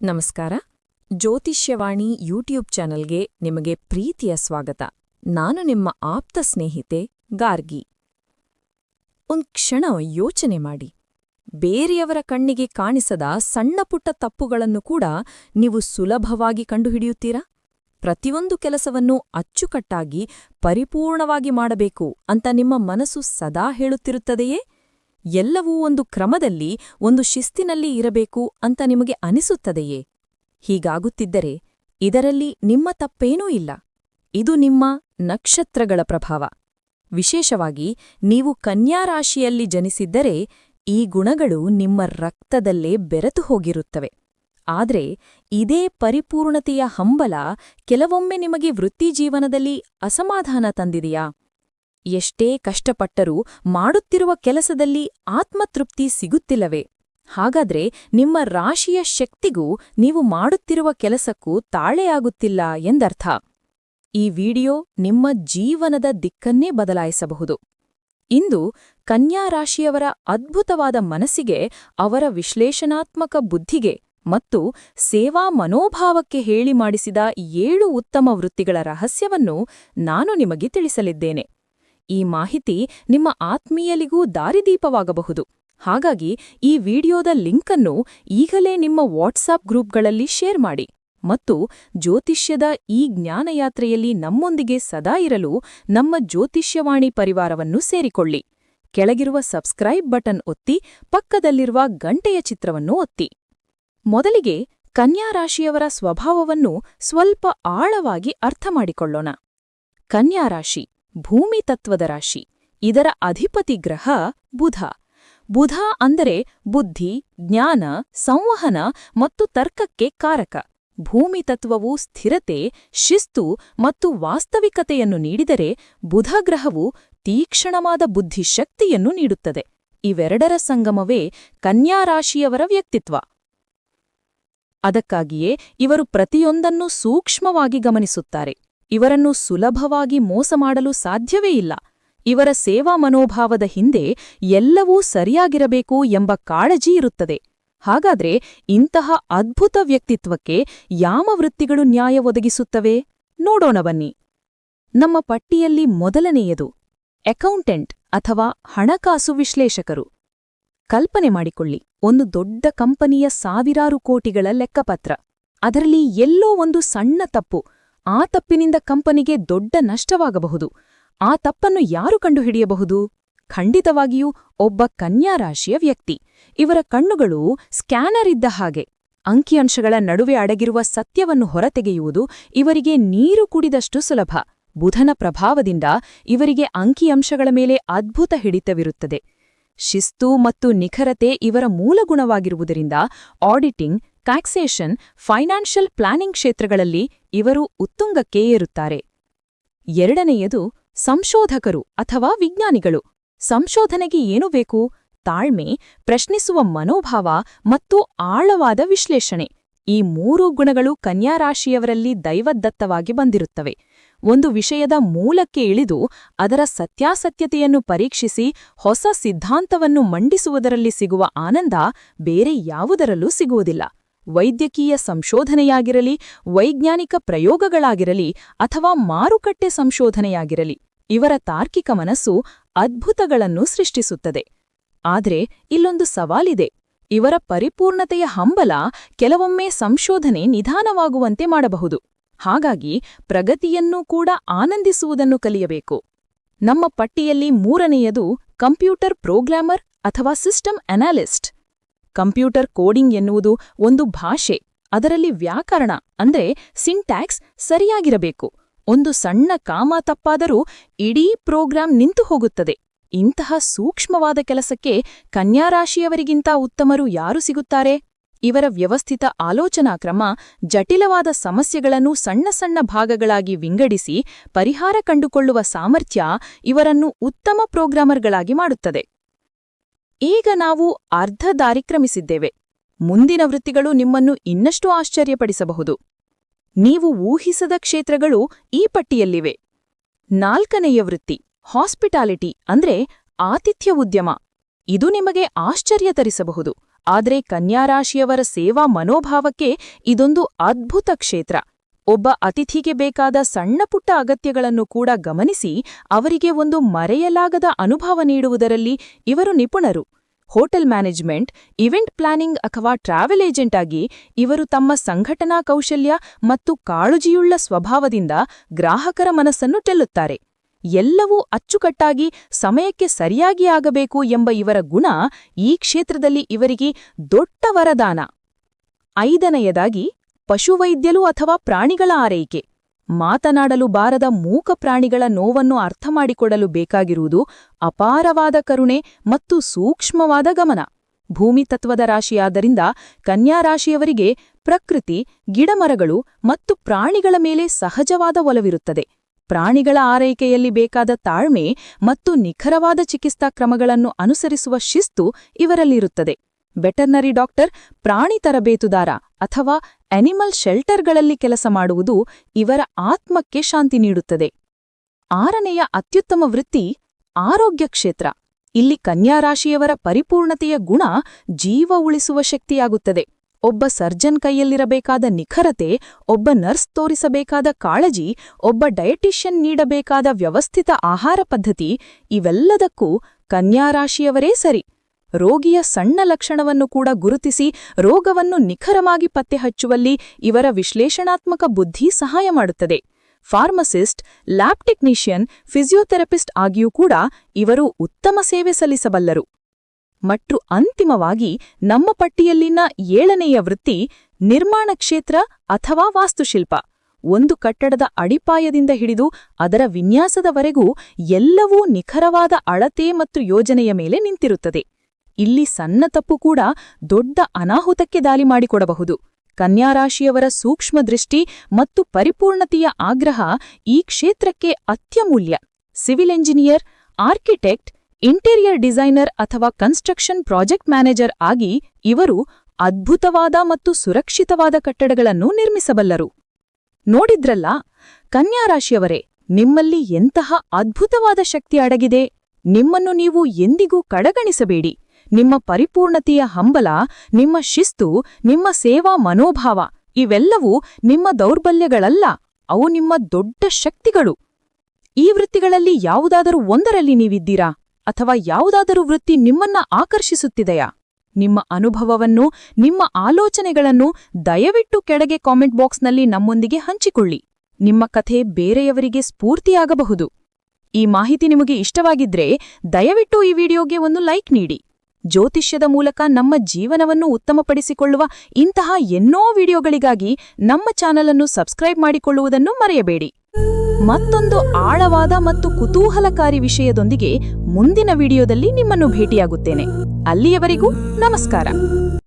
ನಮಸ್ಕಾರ. ಜ್ಯೋತಿಷ್ಯವಾಣಿ ಯೂಟ್ಯೂಬ್ ಚಾನಲ್ಗೆ ನಿಮಗೆ ಪ್ರೀತಿಯ ಸ್ವಾಗತ. ನಾನು ನಿಮ್ಮ ಆಪ್ತ ಸ್ನೇಹಿತೆ ಗಾರ್ಗಿ. ಒಂದ್ ಕ್ಷಣ ಯೋಚನೆ ಮಾಡಿ. ಬೇರೆಯವರ ಕಣ್ಣಿಗೆ ಕಾಣಿಸದ ಸಣ್ಣಪುಟ್ಟ ತಪ್ಪುಗಳನ್ನು ಕೂಡ ನೀವು ಸುಲಭವಾಗಿ ಕಂಡುಹಿಡಿಯುತ್ತೀರಾ? ಪ್ರತಿಯೊಂದು ಕೆಲಸವನ್ನು ಅಚ್ಚುಕಟ್ಟಾಗಿ ಪರಿಪೂರ್ಣವಾಗಿ ಮಾಡಬೇಕು ಅಂತ ನಿಮ್ಮ ಮನಸ್ಸು ಸದಾ ಹೇಳುತ್ತಿರುತ್ತದೆಯೇ? ಎಲ್ಲವೂ ಒಂದು ಕ್ರಮದಲ್ಲಿ ಒಂದು ಶಿಸ್ತಿನಲ್ಲಿ ಇರಬೇಕು ಅಂತ ನಿಮಗೆ ಅನಿಸುತ್ತದೆಯೇ? ಹೀಗಾಗುತ್ತಿದ್ದರೆ ಇದರಲ್ಲಿ ನಿಮ್ಮ ತಪ್ಪೇನೂ ಇಲ್ಲ. ಇದು ನಿಮ್ಮ ನಕ್ಷತ್ರಗಳ ಪ್ರಭಾವ. ವಿಶೇಷವಾಗಿ ನೀವು ಕನ್ಯಾರಾಶಿಯಲ್ಲಿ ಜನಿಸಿದ್ದರೆ ಈ ಗುಣಗಳು ನಿಮ್ಮ ರಕ್ತದಲ್ಲೇ ಬೆರೆತು ಹೋಗಿರುತ್ತವೆ. ಆದರೆ ಇದೇ ಪರಿಪೂರ್ಣತೆಯ ಹಂಬಲ ಕೆಲವೊಮ್ಮೆ ನಿಮಗೆ ವೃತ್ತಿಜೀವನದಲ್ಲಿ ಅಸಮಾಧಾನ ತಂದಿದೆಯಾ? ಎಷ್ಟೇ ಕಷ್ಟಪಟ್ಟರೂ ಮಾಡುತ್ತಿರುವ ಕೆಲಸದಲ್ಲಿ ಆತ್ಮತೃಪ್ತಿ ಸಿಗುತ್ತಿಲ್ಲವೇ? ಹಾಗಾದ್ರೆ ನಿಮ್ಮ ರಾಶಿಯ ಶಕ್ತಿಗೂ ನೀವು ಮಾಡುತ್ತಿರುವ ಕೆಲಸಕ್ಕೂ ತಾಳೆಯಾಗುತ್ತಿಲ್ಲ ಎಂದರ್ಥ. ಈ ವಿಡಿಯೋ ನಿಮ್ಮ ಜೀವನದ ದಿಕ್ಕನ್ನೇ ಬದಲಾಯಿಸಬಹುದು. ಇಂದು ಕನ್ಯಾ ರಾಶಿಯವರ ಅದ್ಭುತವಾದ ಮನಸ್ಸಿಗೆ ಅವರ ವಿಶ್ಲೇಷಣಾತ್ಮಕ ಬುದ್ಧಿಗೆ ಮತ್ತು ಸೇವಾ ಮನೋಭಾವಕ್ಕೆ ಹೇಳಿ ಮಾಡಿಸಿದ ಏಳು ಉತ್ತಮ ವೃತ್ತಿಗಳ ರಹಸ್ಯವನ್ನು ನಾನು ನಿಮಗೆ ತಿಳಿಸಲಿದ್ದೇನೆ. ಈ ಮಾಹಿತಿ ನಿಮ್ಮ ಆತ್ಮೀಯಲಿಗೂ ದಾರಿದೀಪವಾಗಬಹುದು. ಹಾಗಾಗಿ ಈ ವಿಡಿಯೋದ ಲಿಂಕನ್ನು ಈಗಲೇ ನಿಮ್ಮ ವಾಟ್ಸಾಪ್ ಗ್ರೂಪ್ಗಳಲ್ಲಿ ಶೇರ್ ಮಾಡಿ ಮತ್ತು ಜ್ಯೋತಿಷ್ಯದ ಈ ಜ್ಞಾನಯಾತ್ರೆಯಲ್ಲಿ ನಮ್ಮೊಂದಿಗೆ ಸದಾ ಇರಲು ನಮ್ಮ ಜ್ಯೋತಿಷ್ಯವಾಣಿ ಪರಿವಾರವನ್ನು ಸೇರಿಕೊಳ್ಳಿ. ಕೆಳಗಿರುವ ಸಬ್ಸ್ಕ್ರೈಬ್ ಬಟನ್ ಒತ್ತಿ ಪಕ್ಕದಲ್ಲಿರುವ ಗಂಟೆಯ ಚಿತ್ರವನ್ನು ಒತ್ತಿ. ಮೊದಲಿಗೆ ಕನ್ಯಾರಾಶಿಯವರ ಸ್ವಭಾವವನ್ನು ಸ್ವಲ್ಪ ಆಳವಾಗಿ ಅರ್ಥಮಾಡಿಕೊಳ್ಳೋಣ ಕನ್ಯಾರಾಶಿ ಭೂಮಿ ತತ್ವದ ರಾಶಿ, ಇದರ ಅಧಿಪತಿ ಗ್ರಹ ಬುಧ. ಬುಧ ಅಂದರೆ ಬುದ್ಧಿ, ಜ್ಞಾನ, ಸಂವಹನ ಮತ್ತು ತರ್ಕಕ್ಕೆ ಕಾರಕ. ಭೂಮಿ ತತ್ವವು ಸ್ಥಿರತೆ, ಶಿಸ್ತು ಮತ್ತು ವಾಸ್ತವಿಕತೆಯನ್ನು ನೀಡಿದರೆ ಬುಧ ಗ್ರಹವು ತೀಕ್ಷ್ಣವಾದ ಬುದ್ಧಿಶಕ್ತಿಯನ್ನು ನೀಡುತ್ತದೆ. ಇವೆರಡರ ಸಂಗಮವೇ ಕನ್ಯಾರಾಶಿಯವರ ವ್ಯಕ್ತಿತ್ವ. ಅದಕ್ಕಾಗಿಯೇ ಇವರು ಪ್ರತಿಯೊಂದನ್ನು ಸೂಕ್ಷ್ಮವಾಗಿ ಗಮನಿಸುತ್ತಾರೆ. ಇವರನ್ನು ಸುಲಭವಾಗಿ ಮೋಸ ಮಾಡಲು ಸಾಧ್ಯವೇ ಇಲ್ಲ. ಇವರ ಸೇವಾ ಮನೋಭಾವದ ಹಿಂದೆ ಎಲ್ಲವೂ ಸರಿಯಾಗಿರಬೇಕು ಎಂಬ ಕಾಳಜಿ ಇರುತ್ತದೆ. ಹಾಗಾದ್ರೆ ಇಂತಹ ಅದ್ಭುತ ವ್ಯಕ್ತಿತ್ವಕ್ಕೆ ಯಾವ ವೃತ್ತಿಗಳು ನ್ಯಾಯ ಒದಗಿಸುತ್ತವೆ? ನೋಡೋಣ ಬನ್ನಿ. ನಮ್ಮ ಪಟ್ಟಿಯಲ್ಲಿ ಮೊದಲನೆಯದು, ಅಕೌಂಟೆಂಟ್ ಅಥವಾ ಹಣಕಾಸು ವಿಶ್ಲೇಷಕರು. ಕಲ್ಪನೆ ಮಾಡಿಕೊಳ್ಳಿ, ಒಂದು ದೊಡ್ಡ ಕಂಪನಿಯ ಸಾವಿರಾರು ಕೋಟಿಗಳ ಲೆಕ್ಕಪತ್ರ. ಅದರಲ್ಲಿ ಎಲ್ಲೋ ಒಂದು ಸಣ್ಣ ತಪ್ಪು ಆ ತಪ್ಪಿನಿಂದ ಕಂಪನಿಗೆ ದೊಡ್ಡ ನಷ್ಟವಾಗಬಹುದು. ಆ ತಪ್ಪನ್ನು ಯಾರು ಕಂಡುಹಿಡಿಯಬಹುದು? ಖಂಡಿತವಾಗಿಯೂ ಒಬ್ಬ ಕನ್ಯಾರಾಶಿಯ ವ್ಯಕ್ತಿ. ಇವರ ಕಣ್ಣುಗಳು ಸ್ಕ್ಯಾನರ್ ಇದ್ದ ಹಾಗೆ. ಅಂಕಿಅಂಶಗಳ ನಡುವೆ ಅಡಗಿರುವ ಸತ್ಯವನ್ನು ಹೊರತೆಗೆಯುವುದು ಇವರಿಗೆ ನೀರು ಕುಡಿದಷ್ಟು ಸುಲಭ. ಬುಧನ ಪ್ರಭಾವದಿಂದ ಇವರಿಗೆ ಅಂಕಿಅಂಶಗಳ ಮೇಲೆ ಅದ್ಭುತ ಹಿಡಿತವಿರುತ್ತದೆ. ಶಿಸ್ತು ಮತ್ತು ನಿಖರತೆ ಇವರ ಮೂಲಗುಣವಾಗಿರುವುದರಿಂದ ಆಡಿಟಿಂಗ್ ಟ್ಯಾಕ್ಸೇಷನ್ ಫೈನಾನ್ಷಿಯಲ್ ಪ್ಲಾನಿಂಗ್ ಕ್ಷೇತ್ರಗಳಲ್ಲಿ ಇವರು ಉತ್ತುಂಗಕ್ಕೆ ಏರುತ್ತಾರೆ. ಎರಡನೆಯದು ಸಂಶೋಧಕರು ಅಥವಾ ವಿಜ್ಞಾನಿಗಳು. ಸಂಶೋಧನೆಗೆ ಏನು ಬೇಕು? ತಾಳ್ಮೆ, ಪ್ರಶ್ನಿಸುವ ಮನೋಭಾವ ಮತ್ತು ಆಳವಾದ ವಿಶ್ಲೇಷಣೆ. ಈ ಮೂರು ಗುಣಗಳು ಕನ್ಯಾರಾಶಿಯವರಲ್ಲಿ ದೈವದತ್ತವಾಗಿ ಬಂದಿರುತ್ತವೆ. ಒಂದು ವಿಷಯದ ಮೂಲಕ್ಕೆ ಇಳಿದು ಅದರ ಸತ್ಯಾಸತ್ಯತೆಯನ್ನು ಪರೀಕ್ಷಿಸಿ ಹೊಸ ಸಿದ್ಧಾಂತವನ್ನು ಮಂಡಿಸುವುದರಲ್ಲಿ ಸಿಗುವ ಆನಂದ ಬೇರೆ ಯಾವುದರಲ್ಲೂ ಸಿಗುವುದಿಲ್ಲ. ವೈದ್ಯಕೀಯ ಸಂಶೋಧನೆಯಾಗಿರಲಿ, ವೈಜ್ಞಾನಿಕ ಪ್ರಯೋಗಗಳಾಗಿರಲಿ ಅಥವಾ ಮಾರುಕಟ್ಟೆ ಸಂಶೋಧನೆಯಾಗಿರಲಿ, ಇವರ ತಾರ್ಕಿಕ ಮನಸ್ಸು ಅದ್ಭುತಗಳನ್ನು ಸೃಷ್ಟಿಸುತ್ತದೆ. ಆದರೆ ಇಲ್ಲೊಂದು ಸವಾಲಿದೆ. ಇವರ ಪರಿಪೂರ್ಣತೆಯ ಹಂಬಲ ಕೆಲವೊಮ್ಮೆ ಸಂಶೋಧನೆ ನಿಧಾನವಾಗುವಂತೆ ಮಾಡಬಹುದು. ಹಾಗಾಗಿ ಪ್ರಗತಿಯನ್ನೂ ಕೂಡ ಆನಂದಿಸುವುದನ್ನು ಕಲಿಯಬೇಕು. ನಮ್ಮ ಪಟ್ಟಿಯಲ್ಲಿ ಮೂರನೆಯದು ಕಂಪ್ಯೂಟರ್ ಪ್ರೋಗ್ರಾಮರ್ ಅಥವಾ ಸಿಸ್ಟಮ್ ಅನಾಲಿಸ್ಟ್. ಕಂಪ್ಯೂಟರ್ ಕೋಡಿಂಗ್ ಎನ್ನುವುದು ಒಂದು ಭಾಷೆ. ಅದರಲ್ಲಿ ವ್ಯಾಕರಣ ಅಂದ್ರೆ ಸಿಂಟ್ಯಾಕ್ಸ್ ಸರಿಯಾಗಿರಬೇಕು. ಒಂದು ಸಣ್ಣ ಕಾಮ ತಪ್ಪಾದರೂ ಇಡೀ ಪ್ರೋಗ್ರಾಂ ನಿಂತು ಹೋಗುತ್ತದೆ. ಇಂತಹ ಸೂಕ್ಷ್ಮವಾದ ಕೆಲಸಕ್ಕೆ ಕನ್ಯಾರಾಶಿಯವರಿಗಿಂತ ಉತ್ತಮರು ಯಾರು ಸಿಗುತ್ತಾರೆ? ಇವರ ವ್ಯವಸ್ಥಿತ ಆಲೋಚನಾ ಕ್ರಮ, ಜಟಿಲವಾದ ಸಮಸ್ಯೆಗಳನ್ನು ಸಣ್ಣ ಸಣ್ಣ ಭಾಗಗಳಾಗಿ ವಿಂಗಡಿಸಿ ಪರಿಹಾರ ಕಂಡುಕೊಳ್ಳುವ ಸಾಮರ್ಥ್ಯ ಇವರನ್ನು ಉತ್ತಮ ಪ್ರೋಗ್ರಾಮರ್ಗಳಾಗಿ ಮಾಡುತ್ತದೆ. ಈಗ ನಾವು ಅರ್ಧ ದಾರಿಕ್ರಮಿಸಿದ್ದೇವೆ ಮುಂದಿನ ವೃತ್ತಿಗಳು ನಿಮ್ಮನ್ನು ಇನ್ನಷ್ಟು ಆಶ್ಚರ್ಯಪಡಿಸಬಹುದು. ನೀವು ಊಹಿಸದ ಕ್ಷೇತ್ರಗಳು ಈ ಪಟ್ಟಿಯಲ್ಲಿವೆ. ನಾಲ್ಕನೆಯ ವೃತ್ತಿ, ಹಾಸ್ಪಿಟಾಲಿಟಿ, ಅಂದ್ರೆ ಆತಿಥ್ಯ ಉದ್ಯಮ. ಇದು ನಿಮಗೆ ಆಶ್ಚರ್ಯ ತರಿಸಬಹುದು. ಆದರೆ ಕನ್ಯಾರಾಶಿಯವರ ಸೇವಾ ಮನೋಭಾವಕ್ಕೆ ಇದೊಂದು ಅದ್ಭುತ ಕ್ಷೇತ್ರ. ಒಬ್ಬ ಅತಿಥಿಗೆ ಬೇಕಾದ ಸಣ್ಣಪುಟ್ಟ ಅಗತ್ಯಗಳನ್ನು ಕೂಡ ಗಮನಿಸಿ ಅವರಿಗೆ ಒಂದು ಮರೆಯಲಾಗದ ಅನುಭವ ನೀಡುವುದರಲ್ಲಿ ಇವರು ನಿಪುಣರು. ಹೋಟೆಲ್ ಮ್ಯಾನೇಜ್ಮೆಂಟ್, ಇವೆಂಟ್ ಪ್ಲಾನಿಂಗ್ ಅಥವಾ ಟ್ರಾವೆಲ್ ಏಜೆಂಟ್ ಆಗಿ ಇವರು ತಮ್ಮ ಸಂಘಟನಾ ಕೌಶಲ್ಯ ಮತ್ತು ಕಾಳುಜಿಯುಳ್ಳ ಸ್ವಭಾವದಿಂದ ಗ್ರಾಹಕರ ಮನಸ್ಸನ್ನು ಟೆಲ್ಲುತ್ತಾರೆ ಎಲ್ಲವೂ ಅಚ್ಚುಕಟ್ಟಾಗಿ ಸಮಯಕ್ಕೆ ಸರಿಯಾಗಿ ಆಗಬೇಕು ಎಂಬ ಇವರ ಗುಣ ಈ ಕ್ಷೇತ್ರದಲ್ಲಿ ಇವರಿಗೆ ದೊಡ್ಡ ವರದಾನ. ಐದನೆಯದಾಗಿ ಪಶುವೈದ್ಯಲು ಅಥವಾ ಪ್ರಾಣಿಗಳ ಆರೈಕೆ. ಮಾತನಾಡಲು ಬಾರದ ಮೂಕ ಪ್ರಾಣಿಗಳ ನೋವನ್ನು ಅರ್ಥಮಾಡಿಕೊಡಲು ಬೇಕಾಗಿರುವುದು ಅಪಾರವಾದ ಕರುಣೆ ಮತ್ತು ಸೂಕ್ಷ್ಮವಾದ ಗಮನ. ಭೂಮಿ ತತ್ವದ ರಾಶಿಯಾದ್ದರಿಂದ ಕನ್ಯಾರಾಶಿಯವರಿಗೆ ಪ್ರಕೃತಿ, ಗಿಡಮರಗಳು ಮತ್ತು ಪ್ರಾಣಿಗಳ ಮೇಲೆ ಸಹಜವಾದ ಒಲವಿರುತ್ತದೆ. ಪ್ರಾಣಿಗಳ ಆರೈಕೆಯಲ್ಲಿ ಬೇಕಾದ ತಾಳ್ಮೆ ಮತ್ತು ನಿಖರವಾದ ಚಿಕಿತ್ಸಾ ಕ್ರಮಗಳನ್ನು ಅನುಸರಿಸುವ ಶಿಸ್ತು ಇವರಲ್ಲಿರುತ್ತದೆ. ವೆಟರ್ನರಿ ಡಾಕ್ಟರ್, ಪ್ರಾಣಿ ತರಬೇತುದಾರ ಅಥವಾ ಅನಿಮಲ್ ಶೆಲ್ಟರ್ಗಳಲ್ಲಿ ಕೆಲಸ ಮಾಡುವುದು ಇವರ ಆತ್ಮಕ್ಕೆ ಶಾಂತಿ ನೀಡುತ್ತದೆ. ಆರನೆಯ ಅತ್ಯುತ್ತಮ ವೃತ್ತಿ, ಆರೋಗ್ಯ ಕ್ಷೇತ್ರ. ಇಲ್ಲಿ ಕನ್ಯಾರಾಶಿಯವರ ಪರಿಪೂರ್ಣತೆಯ ಗುಣ ಜೀವ ಉಳಿಸುವ ಶಕ್ತಿಯಾಗುತ್ತದೆ. ಒಬ್ಬ ಸರ್ಜನ್ ಕೈಯಲ್ಲಿರಬೇಕಾದ ನಿಖರತೆ, ಒಬ್ಬ ನರ್ಸ್ ತೋರಿಸಬೇಕಾದ ಕಾಳಜಿ, ಒಬ್ಬ ಡಯಟಿಷಿಯನ್ ನೀಡಬೇಕಾದ ವ್ಯವಸ್ಥಿತ ಆಹಾರ ಪದ್ಧತಿ, ಇವೆಲ್ಲದಕ್ಕೂ ಕನ್ಯಾರಾಶಿಯವರೇ ಸರಿ. ರೋಗಿಯ ಸಣ್ಣ ಲಕ್ಷಣವನ್ನು ಕೂಡ ಗುರುತಿಸಿ ರೋಗವನ್ನು ನಿಖರವಾಗಿ ಪತ್ತೆಹಚ್ಚುವಲ್ಲಿ ಇವರ ವಿಶ್ಲೇಷಣಾತ್ಮಕ ಬುದ್ಧಿ ಸಹಾಯ ಮಾಡುತ್ತದೆ. ಫಾರ್ಮಸಿಸ್ಟ್, ಲ್ಯಾಬ್ ಟೆಕ್ನಿಷಿಯನ್, ಫಿಸಿಯೋಥೆರಪಿಸ್ಟ್ ಆಗಿಯೂ ಕೂಡ ಇವರು ಉತ್ತಮ ಸೇವೆ ಸಲ್ಲಿಸಬಲ್ಲರು. ಮತ್ತು ಅಂತಿಮವಾಗಿ ನಮ್ಮ ಪಟ್ಟಿಯಲ್ಲಿನ ಏಳನೆಯ ವೃತ್ತಿ ನಿರ್ಮಾಣ ಕ್ಷೇತ್ರ ಅಥವಾ ವಾಸ್ತುಶಿಲ್ಪ. ಒಂದು ಕಟ್ಟಡದ ಅಡಿಪಾಯದಿಂದ ಹಿಡಿದು ಅದರ ವಿನ್ಯಾಸದವರೆಗೂ ಎಲ್ಲವೂ ನಿಖರವಾದ ಅಳತೆ ಮತ್ತು ಯೋಜನೆಯ ಮೇಲೆ ನಿಂತಿರುತ್ತದೆ. ಇಲ್ಲಿ ಸಣ್ಣ ತಪ್ಪು ಕೂಡ ದೊಡ್ಡ ಅನಾಹುತಕ್ಕೆ ದಾಳಿ ಮಾಡಿಕೊಡಬಹುದು. ಕನ್ಯಾರಾಶಿಯವರ ಸೂಕ್ಷ್ಮ ದೃಷ್ಟಿ ಮತ್ತು ಪರಿಪೂರ್ಣತೆಯ ಆಗ್ರಹ ಈ ಕ್ಷೇತ್ರಕ್ಕೆ ಅತ್ಯಮೂಲ್ಯ. Civil engineer, architect, interior designer ಅಥವಾ ಕನ್ಸ್ಟ್ರಕ್ಷನ್ ಪ್ರಾಜೆಕ್ಟ್ ಮ್ಯಾನೇಜರ್ ಆಗಿ ಇವರು ಅದ್ಭುತವಾದ ಮತ್ತು ಸುರಕ್ಷಿತವಾದ ಕಟ್ಟಡಗಳನ್ನು ನಿರ್ಮಿಸಬಲ್ಲರು. ನೋಡಿದ್ರಲ್ಲ, ಕನ್ಯಾರಾಶಿಯವರೇ, ನಿಮ್ಮಲ್ಲಿ ಎಂತಹ ಅದ್ಭುತವಾದ ಶಕ್ತಿ ಅಡಗಿದೆ. ನಿಮ್ಮನ್ನು ನೀವು ಎಂದಿಗೂ ಕಡಗಣಿಸಬೇಡಿ. ನಿಮ್ಮ ಪರಿಪೂರ್ಣತೆಯ ಹಂಬಲ, ನಿಮ್ಮ ಶಿಸ್ತು, ನಿಮ್ಮ ಸೇವಾ ಮನೋಭಾವ, ಇವೆಲ್ಲವೂ ನಿಮ್ಮ ದೌರ್ಬಲ್ಯಗಳಲ್ಲ, ಅವು ನಿಮ್ಮ ದೊಡ್ಡ ಶಕ್ತಿಗಳು. ಈ ವೃತ್ತಿಗಳಲ್ಲಿ ಯಾವುದಾದರೂ ಒಂದರಲ್ಲಿ ನೀವಿದ್ದೀರಾ? ಅಥವಾ ಯಾವುದಾದರೂ ವೃತ್ತಿ ನಿಮ್ಮನ್ನ ಆಕರ್ಷಿಸುತ್ತಿದೆಯಾ? ನಿಮ್ಮ ಅನುಭವವನ್ನು, ನಿಮ್ಮ ಆಲೋಚನೆಗಳನ್ನು ದಯವಿಟ್ಟು ಕೆಳಗೆ ಕಾಮೆಂಟ್ ಬಾಕ್ಸ್ನಲ್ಲಿ ನಮ್ಮೊಂದಿಗೆ ಹಂಚಿಕೊಳ್ಳಿ. ನಿಮ್ಮ ಕಥೆ ಬೇರೆಯವರಿಗೆ ಸ್ಫೂರ್ತಿಯಾಗಬಹುದು. ಈ ಮಾಹಿತಿ ನಿಮಗೆ ಇಷ್ಟವಾಗಿದ್ರೆ ದಯವಿಟ್ಟು ಈ ವಿಡಿಯೋಗೆ ಒಂದು ಲೈಕ್ ನೀಡಿ. ಜ್ಯೋತಿಷ್ಯದ ಮೂಲಕ ನಮ್ಮ ಜೀವನವನ್ನು ಉತ್ತಮಪಡಿಸಿಕೊಳ್ಳುವ ಇಂತಹ ಎನ್ನೋ ವಿಡಿಯೋಗಳಿಗಾಗಿ ನಮ್ಮ ಚಾನಲ್ ಅನ್ನು ಸಬ್ಸ್ಕ್ರೈಬ್ ಮಾಡಿಕೊಳ್ಳುವುದನ್ನು ಮರೆಯಬೇಡಿ. ಮತ್ತೊಂದು ಆಳವಾದ ಮತ್ತು ಕುತೂಹಲಕಾರಿ ವಿಷಯದೊಂದಿಗೆ ಮುಂದಿನ ವಿಡಿಯೋದಲ್ಲಿ ನಿಮ್ಮನ್ನು ಭೇಟಿಯಾಗುತ್ತೇನೆ. ಅಲ್ಲಿಯವರೆಗೂ ನಮಸ್ಕಾರ.